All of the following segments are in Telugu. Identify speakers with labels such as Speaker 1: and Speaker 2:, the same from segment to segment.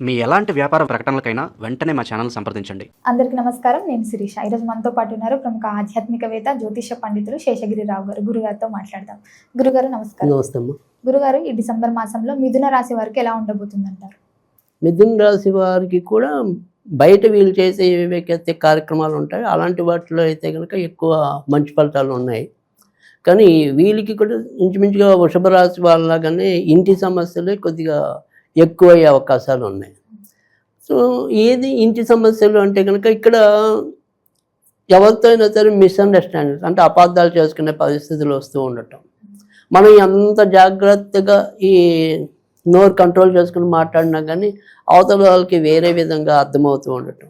Speaker 1: మీ ఎలాంటి వ్యాపార ప్రకటనలకైనా వెంటనే మా ఛానల్ సంప్రదించండి.
Speaker 2: అందరికీ నమస్కారం. నేను శిరీష. ఈరోజు మనతో పాటు ఉన్నారు ప్రముఖ ఆధ్యాత్మికవేత్త జ్యోతిష పండితులు శేషగిరిరావు గారు. గురుగారితో మాట్లాడదాం. గురుగారు నమస్కారం.
Speaker 3: నమస్తే అమ్మ.
Speaker 2: గురుగారు ఈ డిసెంబర్ మాసంలో మిథున రాశి వారికి ఎలా ఉండబోతుందంటారు?
Speaker 3: మిథున్ రాశి వారికి కూడా బయట వీళ్ళు చేసే ఏవైతే కార్యక్రమాలు ఉంటాయో అలాంటి వాటిలో అయితే కనుక ఎక్కువ మంచి ఫలితాలు ఉన్నాయి. కానీ వీళ్ళకి కూడా ఇంచుమించుగా వృషభ రాశి వాళ్ళలాగానే ఇంటి సమస్యలే కొద్దిగా ఎక్కువయ్యే అవకాశాలు ఉన్నాయి. సో ఏది ఇంటి సమస్యలు అంటే కనుక ఇక్కడ ఎవరితో అయినా సరే మిస్అండర్స్టాండింగ్ అంటే అపార్థాలు చేసుకునే పరిస్థితులు వస్తూ ఉండటం. మనం ఎంత జాగ్రత్తగా ఈ నోరు కంట్రోల్ చేసుకుని మాట్లాడినా కానీ అవతల వాళ్ళకి వేరే విధంగా అర్థమవుతూ ఉండటం.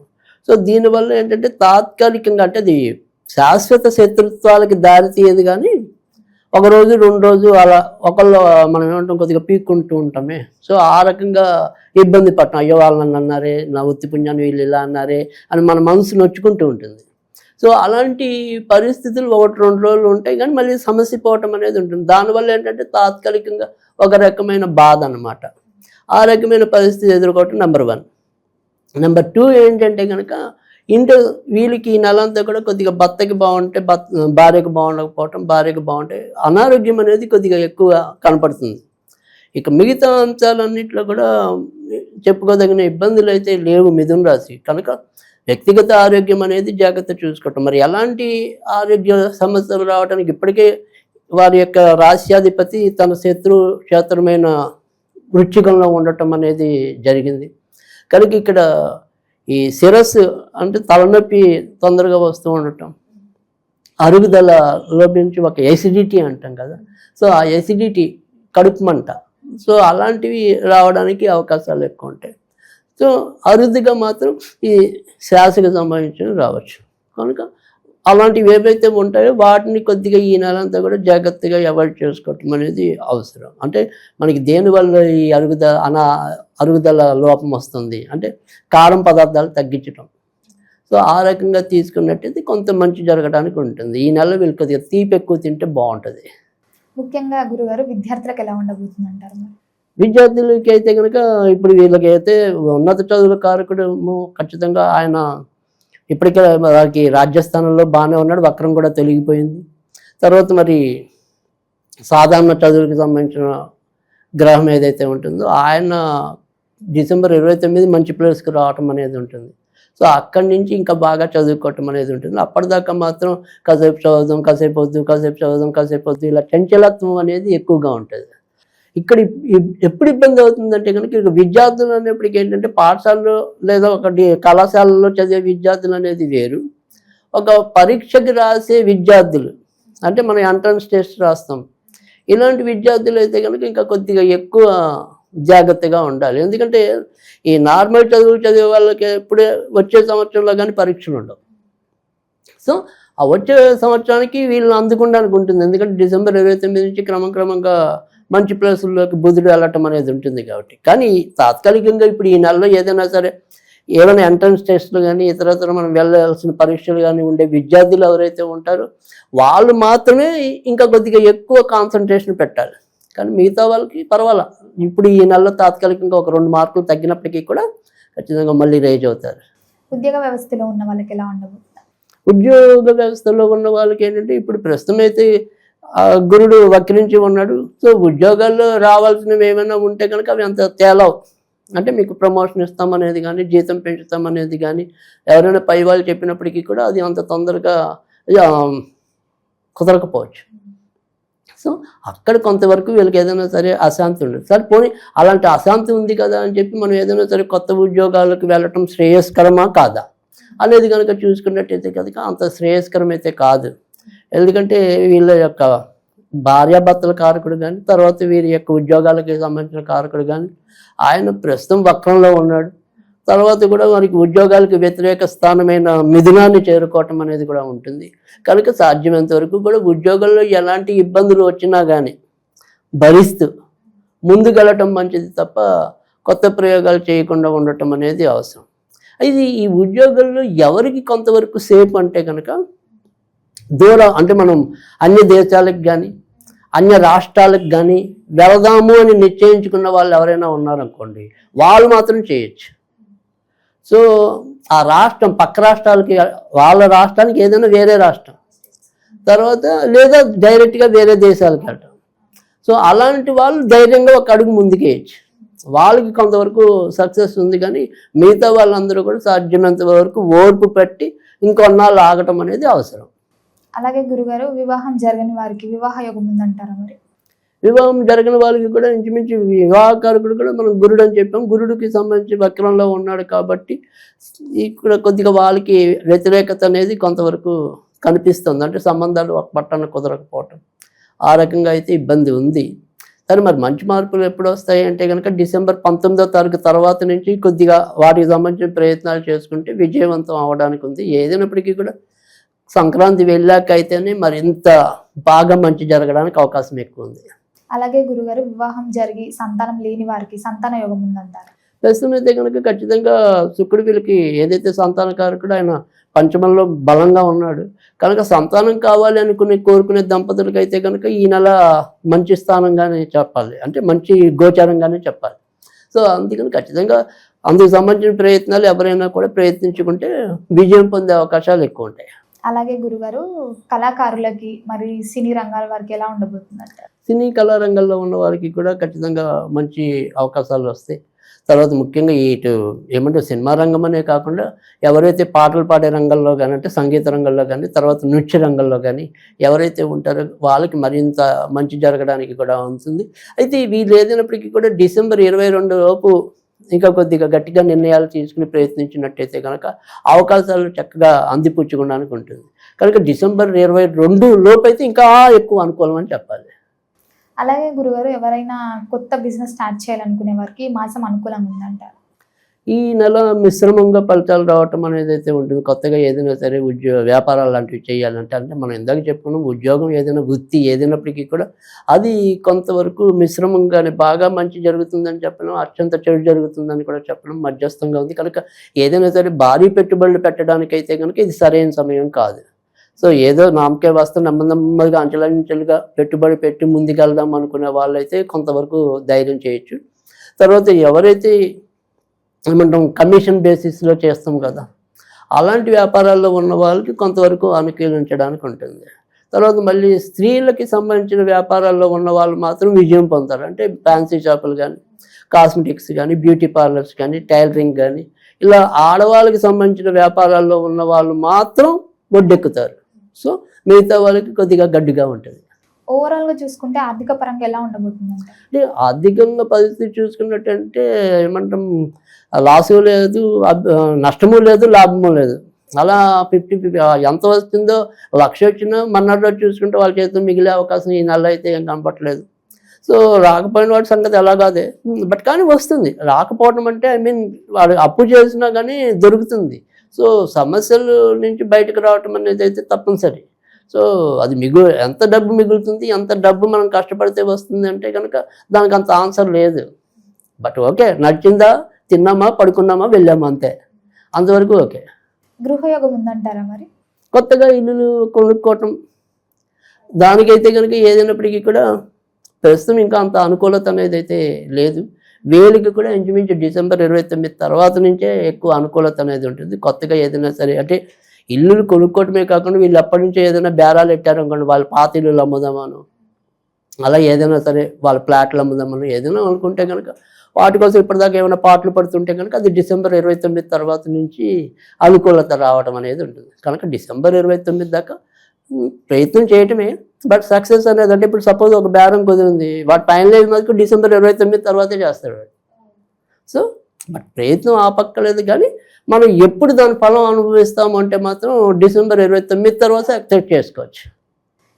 Speaker 3: సో దీనివల్ల ఏంటంటే తాత్కాలికంగా అంటే అది శాశ్వత శత్రుత్వాలకి దారి తీయదు కానీ ఒక రోజు రెండు రోజు అలా ఒకళ్ళు మనం ఏమంటాం కొద్దిగా పీక్కుంటూ ఉంటామే. సో ఆ రకంగా ఇబ్బంది పడటం అయ్యో వాళ్ళు నన్ను అన్నారే నా వృత్తి పుణ్యాన్ని వీళ్ళు ఇలా అన్నారే అని మన మనసు నొచ్చుకుంటూ ఉంటుంది. సో అలాంటి పరిస్థితులు ఒకటి రెండు రోజులు ఉంటాయి కానీ మళ్ళీ సమస్య పోవటం అనేది ఉంటుంది. దానివల్ల ఏంటంటే తాత్కాలికంగా ఒక రకమైన బాధ అన్నమాట. ఆ రకమైన పరిస్థితి ఎదుర్కోవటం నెంబర్ వన్. నెంబర్ టూ ఏంటంటే కనుక ఇంటి వీళ్ళకి ఈ నెలంతా కూడా కొద్దిగా భర్తకి బాగుంటే భర్త భార్యకు బాగుండకపోవటం భార్యకు బాగుంటే అనారోగ్యం అనేది కొద్దిగా ఎక్కువ కనపడుతుంది. ఇక మిగతా అంశాలన్నింటిలో కూడా చెప్పుకోదగిన ఇబ్బందులు అయితే లేవు మిథున రాశి. కనుక వ్యక్తిగత ఆరోగ్యం అనేది జాగ్రత్త చూసుకోవటం. మరి ఎలాంటి ఆరోగ్య సమస్యలు రావడానికి ఇప్పటికే వారి యొక్క రాశ్యాధిపతి తన శత్రు క్షేత్రమైన వృచ్చికంలో ఉండటం అనేది జరిగింది. కనుక ఇక్కడ ఈ శిరస్సు అంటే తలనొప్పి తొందరగా వస్తూ ఉండటం. అరుగుదల లోపించి ఒక ఎసిడిటీ అంటాం కదా. సో ఆ ఎసిడిటీ కడుపు మంట. సో అలాంటివి రావడానికి అవకాశాలు ఎక్కువ ఉంటాయి. సో అరుదుగా మాత్రం ఈ శ్వాసకు సంబంధించినవి రావచ్చు. కనుక అలాంటివి ఏవైతే ఉంటాయో వాటిని కొద్దిగా ఈ నెలంతా కూడా జాగ్రత్తగా అవాయిడ్ చేసుకోవటం అనేది అవసరం. అంటే మనకి దేనివల్ల ఈ అరుగుదల అనా అరుగుదల లోపం వస్తుంది? అంటే కారం పదార్థాలు తగ్గించడం సో ఆ రకంగా తీసుకున్నట్టయితే కొంత మంచి జరగడానికి ఉంటుంది. ఈ నెల వీళ్ళు కొద్దిగా తీపి ఎక్కువ తింటే బాగుంటుంది.
Speaker 2: ముఖ్యంగా గురుగారు విద్యార్థులకు ఎలా ఉండబోతుందంటారు? మరి
Speaker 3: విద్యార్థులకి అయితే కనుక ఇప్పుడు వీళ్ళకి అయితే ఉన్నత చదువుల కారకుడు ఖచ్చితంగా ఆయన ఇప్పటికే వారికి రాజ్యస్థానంలో బాగానే ఉన్నాడు వక్రం కూడా తొలగిపోయింది. తర్వాత మరి సాధారణ చదువులకు సంబంధించిన గ్రహం ఏదైతే ఉంటుందో ఆయన డిసెంబర్ ఇరవై తొమ్మిది మంచి ప్లేస్కి రావటం అనేది ఉంటుంది. సో అక్కడి నుంచి ఇంకా బాగా చదువుకోవటం అనేది ఉంటుంది. అప్పటిదాకా మాత్రం కాసేపు చదువుదాం కాసేపు వద్దు కాసేపు చదువుదాం కాసేపు వద్దు ఇలా చంచలత్వం అనేది ఎక్కువగా ఉంటుంది. ఇక్కడ ఎప్పుడు ఇబ్బంది అవుతుందంటే కనుక విద్యార్థులు అనేప్పటికీ ఏంటంటే పాఠశాలలో లేదా ఒక కళాశాలలో చదివే విద్యార్థులు అనేది వేరు. ఒక పరీక్షకి రాసే విద్యార్థులు అంటే మనం ఎంట్రన్స్ టెస్ట్ రాస్తాం. ఇలాంటి విద్యార్థులు అయితే కనుక ఇంకా కొద్దిగా ఎక్కువ జాగ్రత్తగా ఉండాలి. ఎందుకంటే ఈ నార్మల్ చదువులు చదివే వాళ్ళకి ఎప్పుడే వచ్చే సంవత్సరంలో కానీ పరీక్షలు ఉండవు. సో ఆ వచ్చే సంవత్సరానికి వీళ్ళు అందుకోవడానికి ఉంటుంది. ఎందుకంటే డిసెంబర్ ఇరవై తొమ్మిది నుంచి క్రమం క్రమంగా మంచి ప్లేసుల్లోకి బుధుడు వెళ్ళటం అనేది ఉంటుంది కాబట్టి. కానీ తాత్కాలికంగా ఇప్పుడు ఈ నెలలో ఏదైనా సరే ఏమైనా ఎంట్రన్స్ టెస్ట్లు కానీ ఇతరతర మనం వెళ్ళాల్సిన పరీక్షలు కానీ ఉండే విద్యార్థులు ఎవరైతే ఉంటారో వాళ్ళు మాత్రమే ఇంకా కొద్దిగా ఎక్కువ కాన్సన్ట్రేషన్ పెట్టాలి. కానీ మిగతా వాళ్ళకి పర్వాలా. ఇప్పుడు ఈ నెలలో తాత్కాలికంగా ఒక రెండు మార్కులు తగ్గినప్పటికీ కూడా ఖచ్చితంగా మళ్ళీ రేజ్ అవుతారు.
Speaker 2: ఉద్యోగ వ్యవస్థలో ఉన్న వాళ్ళకి ఎలా ఉండబోతుంది?
Speaker 3: ఉద్యోగ వ్యవస్థలో ఉన్న వాళ్ళకి ఏంటంటే ఇప్పుడు ప్రస్తుతం అయితే గురుడు వక్రించి ఉన్నాడు. సో ఉద్యోగాల్లో రావాల్సినవి ఏమైనా ఉంటే కనుక అవి అంత తేలవు. అంటే మీకు ప్రమోషన్ ఇస్తామనేది కానీ జీతం పెంచుతామనేది కానీ ఎవరైనా పై వాళ్ళు చెప్పినప్పటికీ కూడా అది అంత తొందరగా కుదరకపోవచ్చు. సో అక్కడ కొంతవరకు వీళ్ళకి ఏదైనా సరే అశాంతి ఉండదు. సరే పోనీ అలాంటి అశాంతి ఉంది కదా అని చెప్పి మనం ఏదైనా సరే కొత్త ఉద్యోగాలకు వెళ్ళటం శ్రేయస్కరమా కాదా? అనేది కనుక చూసుకున్నట్టయితే కనుక అంత శ్రేయస్కరం అయితే కాదు. ఎందుకంటే వీళ్ళ యొక్క భార్యాభర్తల కారకుడు కానీ తర్వాత వీరి యొక్క ఉద్యోగాలకి సంబంధించిన కారకుడు కానీ ఆయన ప్రస్తుతం వక్రంలో ఉన్నాడు. తర్వాత కూడా మనకి ఉద్యోగాలకు వ్యతిరేక స్థానమైన మిథునాన్ని చేరుకోవటం అనేది కూడా ఉంటుంది. కనుక సాధ్యమైనంత వరకు కూడా ఉద్యోగంలో ఎలాంటి ఇబ్బందులు వచ్చినా కానీ భరిస్తూ ముందుకెళ్ళటం మంచిది తప్ప కొత్త ప్రయోగాలు చేయకుండా ఉండటం అనేది అవసరం. ఇది ఈ ఉద్యోగంలో ఎవరికి కొంతవరకు సేఫ్ అంటే కనుక దూరం అంటే మనం అన్ని దేశాలకు కానీ అన్య రాష్ట్రాలకు కానీ వెళదాము అని నిశ్చయించుకున్న వాళ్ళు ఎవరైనా ఉన్నారనుకోండి వాళ్ళు మాత్రం చేయొచ్చు. సో ఆ రాష్ట్రం పక్క రాష్ట్రాలకి వాళ్ళ రాష్ట్రానికి ఏదైనా వేరే రాష్ట్రం. తర్వాత లేదా డైరెక్ట్గా వేరే దేశాలకు వెళ్ళటం. సో అలాంటి వాళ్ళు ధైర్యంగా ఒక అడుగు ముందుకేయచ్చు. వాళ్ళకి కొంతవరకు సక్సెస్ ఉంది కానీ మిగతా వాళ్ళందరూ కూడా సాధ్యమైనంత వరకు ఓర్పు పెట్టి ఇంకొన్నాళ్ళు ఆగటం అనేది అవసరం.
Speaker 2: అలాగే గురుగారు వివాహం జరగని వారికి వివాహ యోగం ఉందంటారా మరి?
Speaker 3: వివాహం జరగని వాళ్ళకి కూడా ఇంచుమించు వివాహకారకుడు కూడా మనం గురుడు అని చెప్పాం. గురుడికి సంబంధించి వక్రంలో ఉన్నాడు కాబట్టి ఇక్కడ కొద్దిగా వాళ్ళకి వ్యతిరేకత అనేది కొంతవరకు కనిపిస్తుంది. అంటే సంబంధాలు ఒక పట్టణ కుదరకపోవటం. ఆ రకంగా అయితే ఇబ్బంది ఉంది. కానీ మరి మంచి మార్పులు ఎప్పుడు వస్తాయి అంటే కనుక డిసెంబర్ పంతొమ్మిదో తారీఖు తర్వాత నుంచి కొద్దిగా వాటికి సంబంధించిన ప్రయత్నాలు చేసుకుంటే విజయవంతం అవడానికి ఉంది. ఏదైనప్పటికీ కూడా సంక్రాంతి వెళ్ళాక అయితేనే మరింత బాగా మంచి జరగడానికి అవకాశం ఎక్కువ ఉంది
Speaker 2: అలాగే గురుగారు వివాహం జరిగి సంతానం లేని వారికి సంతాన యోగం ఉందంటారా.
Speaker 3: ప్రస్తుతం అయితే కనుక ఖచ్చితంగా శుక్రుడు వీళ్ళకి ఏదైతే సంతానకారకుడు ఆయన పంచమంలో బలంగా ఉన్నాడు. కనుక సంతానం కావాలి అనుకునే కోరుకునే దంపతులకి అయితే కనుక ఈ నెల మంచి స్థానంగానే చెప్పాలి. అంటే మంచి గోచారంగానే చెప్పాలి. సో అందుకని ఖచ్చితంగా అందుకు సంబంధించిన ప్రయత్నాలు ఎవరైనా కూడా ప్రయత్నించుకుంటే విజయం పొందే అవకాశాలు ఎక్కువ ఉంటాయి
Speaker 2: అలాగే గురుగారు కళాకారులకి మరి సినీ రంగాల వారికి ఎలా ఉండబోతుందంటారు?
Speaker 3: సినీ కళారంగంలో ఉన్న వారికి కూడా ఖచ్చితంగా మంచి అవకాశాలు వస్తాయి. తర్వాత ముఖ్యంగా ఇటు ఏమంటే సినిమా రంగం అనే కాకుండా ఎవరైతే పాటలు పాడే రంగంలో కానీ అంటే సంగీత రంగంలో కానీ తర్వాత నృత్య రంగంలో కానీ ఎవరైతే ఉంటారో వాళ్ళకి మరింత మంచి జరగడానికి కూడా ఉంటుంది. అయితే వీళ్ళు ఏదైనప్పటికీ కూడా డిసెంబర్ ఇరవై రెండు లోపు ఇంకా కొద్దిగా గట్టిగా నిర్ణయాలు తీసుకుని ప్రయత్నించినట్టయితే కనుక అవకాశాలు చక్కగా అందిపుచ్చుకోవడానికి ఉంటుంది. కనుక డిసెంబర్ ఇరవై రెండు లోపైతే అయితే ఇంకా ఎక్కువ అనుకూలం అని చెప్పాలి.
Speaker 2: అలాగే గురుగారు ఎవరైనా కొత్త బిజినెస్ స్టార్ట్ చేయాలనుకునే వారికి మాసం అనుకూలంగా ఉందంటారు.
Speaker 3: ఈ నెల మిశ్రమంగా ఫలితాలు రావటం అనేది అయితే ఉంటుంది. కొత్తగా ఏదైనా సరే ఉద్యోగ వ్యాపారాలు లాంటివి చేయాలంటే అంటే మనం ఇందాక చెప్పుకున్నాం ఉద్యోగం ఏదైనా వృత్తి ఏదైనప్పటికీ కూడా అది కొంతవరకు మిశ్రమంగానే బాగా మంచి జరుగుతుందని చెప్పడం అత్యంత చెడు జరుగుతుందని కూడా చెప్పడం మధ్యస్థంగా ఉంది. కనుక ఏదైనా సరే భారీ పెట్టుబడులు పెట్టడానికి అయితే కనుక ఇది సరైన సమయం కాదు. సో ఏదో నామకే వస్తే నెమ్మది నెమ్మదిగా అంచెలంచెలుగా పెట్టుబడి పెట్టి ముందుకెళ్దాం అనుకునే వాళ్ళైతే కొంతవరకు ధైర్యం చేయొచ్చు. తర్వాత ఎవరైతే ఏమంటాం కమిషన్ బేసిస్లో చేస్తాం కదా. అలాంటి వ్యాపారాల్లో ఉన్న వాళ్ళకి కొంతవరకు అనుకూలించడానికి ఉంటుంది. తర్వాత మళ్ళీ స్త్రీలకి సంబంధించిన వ్యాపారాల్లో ఉన్న వాళ్ళు మాత్రం విజయం పొందుతారు. అంటే ఫ్యాన్సీ షాపులు కానీ కాస్మెటిక్స్ కానీ బ్యూటీ పార్లర్స్ కానీ టైలరింగ్ కానీ ఇలా ఆడవాళ్ళకి సంబంధించిన వ్యాపారాల్లో ఉన్న వాళ్ళు మాత్రం ఒడ్డెక్కుతారు. సో మిగతా వాళ్ళకి కొద్దిగా గడ్డిగా ఉంటుంది.
Speaker 2: ఓవరాల్గా చూసుకుంటే ఆర్థిక పరంగా ఎలా
Speaker 3: ఉండబోతుంది ఆర్థికంగా పరిస్థితి చూసుకున్నట్టంటే ఏమంటాం లాసు లేదు అబ్- నష్టము లేదు లాభము లేదు. అలా ఫిఫ్టీ ఫిఫ్టీ ఎంత వస్తుందో లక్ష వచ్చినా మన్నాడు చూసుకుంటే వాళ్ళ చేతిలో మిగిలే అవకాశం ఈ నెల అయితే ఏం కనపట్లేదు సో రాకపోయిన వాడి సంగతి ఎలా కాదే బట్ కానీ వస్తుంది. రాకపోవడం అంటే ఐ మీన్ వాడు అప్పు చేసినా కానీ దొరుకుతుంది. సో సమస్యల నుంచి బయటకు రావటం అనేది అయితే తప్పనిసరి. సో అది మిగు ఎంత డబ్బు మిగులుతుంది ఎంత డబ్బు మనం కష్టపడితే వస్తుంది అంటే కనుక దానికి అంత ఆన్సర్ లేదు. బట్ ఓకే నడిచిందా తిన్నామా పడుకున్నామా వెళ్ళామా అంతే. అంతవరకు ఓకే.
Speaker 2: గృహయోగం ఉందంటారా మరి?
Speaker 3: కొత్తగా ఇల్లులు కొనుక్కోవటం. దానికైతే కనుక ఏదైనప్పటికీ కూడా ప్రస్తుతం ఇంకా అంత అనుకూలత అనేది అయితే లేదు. వేలికి కూడా ఇంచుమించు డిసెంబర్ ఇరవై తొమ్మిది తర్వాత నుంచే ఎక్కువ అనుకూలత అనేది ఉంటుంది. కొత్తగా ఏదైనా సరే అంటే ఇల్లులు కొనుక్కోవటమే కాకుండా వీళ్ళు అప్పటి నుంచి ఏదైనా బేరాలు పెట్టారు అనుకోండి వాళ్ళ పాత ఇల్లులు అమ్ముదామను. అలా ఏదైనా సరే వాళ్ళ ప్లాట్లు అమ్ముదామను ఏదైనా అనుకుంటే కనుక వాటి కోసం ఇప్పటిదాకా ఏమైనా పాటలు పడుతుంటే కనుక అది డిసెంబర్ ఇరవై తొమ్మిది తర్వాత నుంచి అనుకూలత రావడం అనేది ఉంటుంది. కనుక డిసెంబర్ ఇరవై తొమ్మిది దాకా ప్రయత్నం చేయటమే. బట్ సక్సెస్ అనేది అంటే ఇప్పుడు సపోజ్ ఒక బేరం కుదిరింది. వాటి ఫైనలైజ్ మటుకు డిసెంబర్ ఇరవై తొమ్మిది తర్వాతే చేస్తాడు సో బట్ ప్రయత్నం ఆపక్కలేదు కానీ మనం ఎప్పుడు దాని ఫలం అనుభవిస్తాము అంటే మాత్రం డిసెంబర్ ఇరవై తొమ్మిది తర్వాత యాక్సెప్ట్ చేసుకోవచ్చు.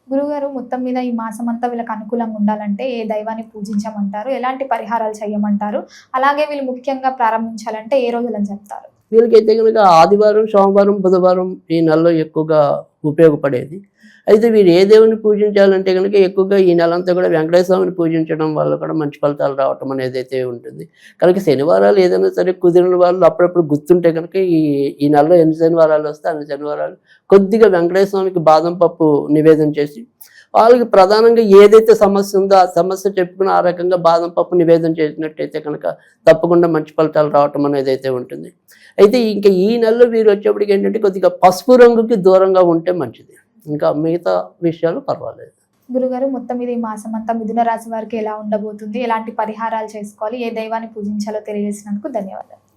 Speaker 2: గురుగారు మొత్తం మీద ఈ మాసం అంతా వీళ్ళకి అనుకూలంగా ఉండాలంటే ఏ దైవాన్ని పూజించమంటారు? ఎలాంటి పరిహారాలు చేయమంటారు? అలాగే వీళ్ళు ముఖ్యంగా ప్రారంభించాలంటే ఏ రోజులని చెప్తారు?
Speaker 3: వీళ్ళకైతే కనుక ఆదివారం సోమవారం బుధవారం ఈ నెలలో ఎక్కువగా ఉపయోగపడేది. అయితే వీరు ఏ దేవుని పూజించాలంటే కనుక ఎక్కువగా ఈ నెలంతా కూడా వెంకటేశ్వర స్వామిని పూజించడం వల్ల కూడా మంచి ఫలితాలు రావటం అనేది అయితే ఉంటుంది. కనుక శనివారాలు ఏదైనా సరే కుదిరిన వాళ్ళు అప్పుడప్పుడు గుర్తుంటే కనుక ఈ ఈ నెలలో ఎన్ని శనివారాలు వస్తే అన్ని శనివారాలు కొద్దిగా వెంకటేశ్వర స్వామికి బాదం పప్పు నివేదన చేసి వాళ్ళకి ప్రధానంగా ఏదైతే సమస్య ఉందో ఆ సమస్య చెప్పుకుని ఆ రకంగా బాదం పప్పు నివేదన చేసినట్టయితే కనుక తప్పకుండా మంచి ఫలితాలు రావటం అనేది అయితే ఉంటుంది. అయితే ఇంకా ఈ నెలలో వీరు వచ్చేప్పటికి ఏంటంటే కొద్దిగా పసుపు రంగుకి దూరంగా ఉంటే మంచిది. ఇంకా మిగతా విషయాలు పర్వాలేదు.
Speaker 2: గురుగారు మొత్తం మీద ఈ మాసం అంతా మిథున రాశి వారికి ఎలా ఉండబోతుంది? ఎలాంటి పరిహారాలు చేసుకోవాలి? ఏ దైవాన్ని పూజించాలో తెలియజేసినందుకు ధన్యవాదాలు.